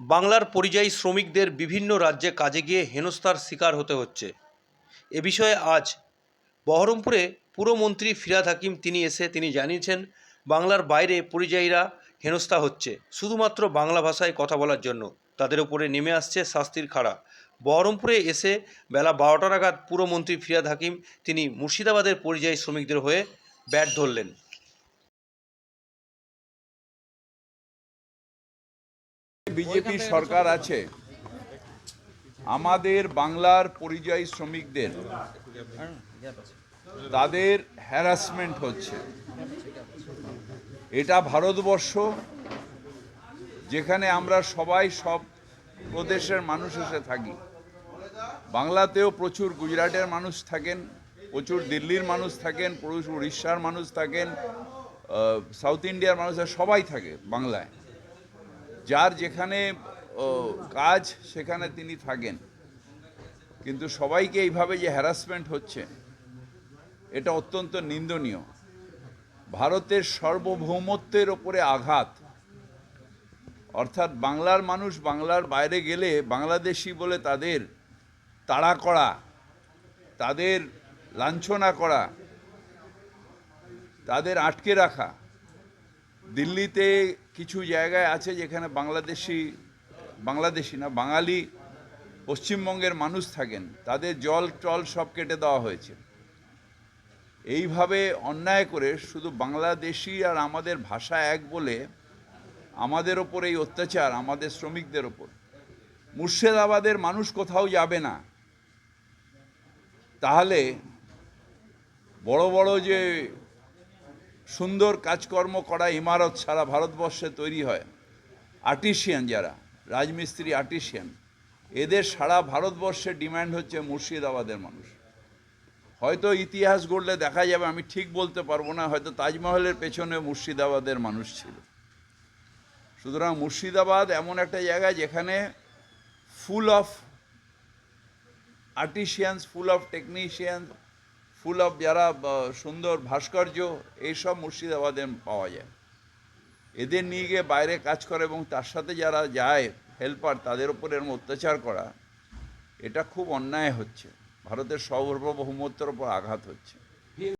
বাংলার পরিযায়ী শ্রমিকদের বিভিন্ন রাজ্যে কাজে গিয়ে হেনস্থার শিকার হতে হচ্ছে। এ বিষয়ে আজ বহরমপুরে পুরমন্ত্রী ফিরাদ হাকিম তিনি এসে তিনি জানিয়েছেন, বাংলার বাইরে পরিযায়ীরা হেনস্থা হচ্ছে। শুধুমাত্র বাংলা ভাষায় কথা বলার জন্য। তাদের উপরে নেমে আসছে শাস্তির খাড়া। বহরমপুরে এসে বেলা বারোটা নাগাদ পুরমন্ত্রী ফিরাদ হাকিম তিনি মুর্শিদাবাদের পরিযায়ী শ্রমিকদের হয়ে ব্যাট ধরলেন। বিজেপি সরকার আছে আমাদের বাংলার পরিযায়ী শ্রমিকদের তাদের হ্যারাসমেন্ট হচ্ছে। এটা ভারতবর্ষ যেখানে আমরা সবাই সব প্রদেশের মানুষ এসে থাকি। বাংলাতেও প্রচুর গুজরাটের মানুষ থাকেন প্রচুর দিল্লির মানুষ থাকেন প্রচুর উড়িষ্যার মানুষ থাকেন সাউথ ইন্ডিয়ার মানুষ সবাই থাকে বাংলায়। যার যেখানে কাজ, সেখানে তিনি থাকেন। কিন্তু সবাইকে এইভাবে যে হ্যারাসমেন্ট হচ্ছে, এটা অত্যন্ত নিন্দনীয়। ভারতের সার্বভৌমত্বের ওপরে আঘাত। অর্থাৎ বাংলার মানুষ বাংলার বাইরে গেলে বাংলাদেশি বলে তাদের তাড়া করা, তাদের লাঞ্ছনা করা, তাদের আটকে রাখা। দিল্লিতে কিছু জায়গায় আছে যেখানে বাংলাদেশি বাংলাদেশি না, বাঙালি পশ্চিমবঙ্গের মানুষ থাকেন। তাদের জল, টল সব কেটে দেওয়া হয়েছে। এইভাবে অন্যায় করে শুধু বাংলাদেশি আর আমাদের ভাষা এক বলে আমাদের ওপর এই অত্যাচার, আমাদের শ্রমিকদের ওপর। মুর্শিদাবাদের মানুষ কোথাও যাবে না। তাহলে বড় বড় যে সুন্দর কাজকর্ম করা ইমারত সারা ভারতবর্ষে তৈরি হয়। আর্টিশিয়ান যারা, রাজমিস্ত্রি আর্টিশিয়ান, এদের সারা ভারতবর্ষে ডিমান্ড হচ্ছে মুর্শিদাবাদের মানুষ। হয়তো ইতিহাস গড়লে দেখা যাবে, আমি ঠিক বলতে পারব না, হয়তো তাজমহলের পেছনে মুর্শিদাবাদের মানুষ ছিল। সুতরাং মুর্শিদাবাদ এমন একটা জায়গা যেখানে full of artisans full of technicians full of যারা সুন্দর ভাস্কর্য, এইসব মুর্শিদাবাদে পাওয়া যায়। এদের নিয়ে গিয়ে বাইরে কাজ করে এবং তার সাথে যারা যায় হেল্পার তাদের ওপর এরম অত্যাচার করা, এটা খুব অন্যায় হচ্ছে। ভারতের সর্বভৌমত্বের ওপর আঘাত হচ্ছে।